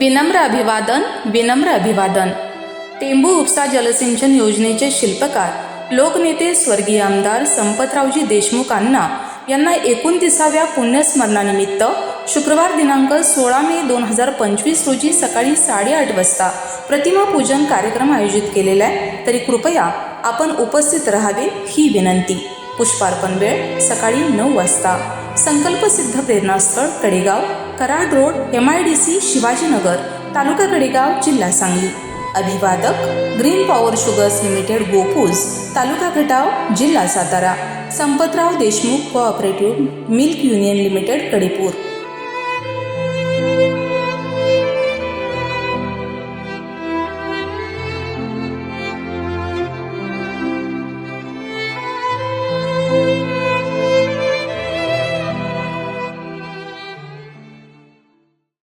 विनम्र अभिवादन विनम्र अभिवादन. टेंबू उपसा जलसिंचन योजनेचे शिल्पकार लोकनेते स्वर्गीय आमदार संपतरावजी देशमुख अण्णा यांना एकोणतीसाव्या पुण्यस्मरणानिमित्त शुक्रवार दिनांक सोळा मे दोन हजार पंचवीस रोजी सकाळी साडेआठ वाजता प्रतिमा पूजन कार्यक्रम आयोजित केलेला आहे. तरी कृपया आपण उपस्थित राहावे ही विनंती. पुष्पार्पण वेळ सकाळी नऊ वाजता. संकल्पसिद्ध प्रेरणास्थळ Kadegaon. Karad road M I D C Shivajinagar taluka Kadegaon जिल्हा Sangli. अभिवादक green power sugars limited Gopuj taluka Khatav जिल्हा Satara. Sampatrao Deshmukh cooperative milk union limited Kadepur.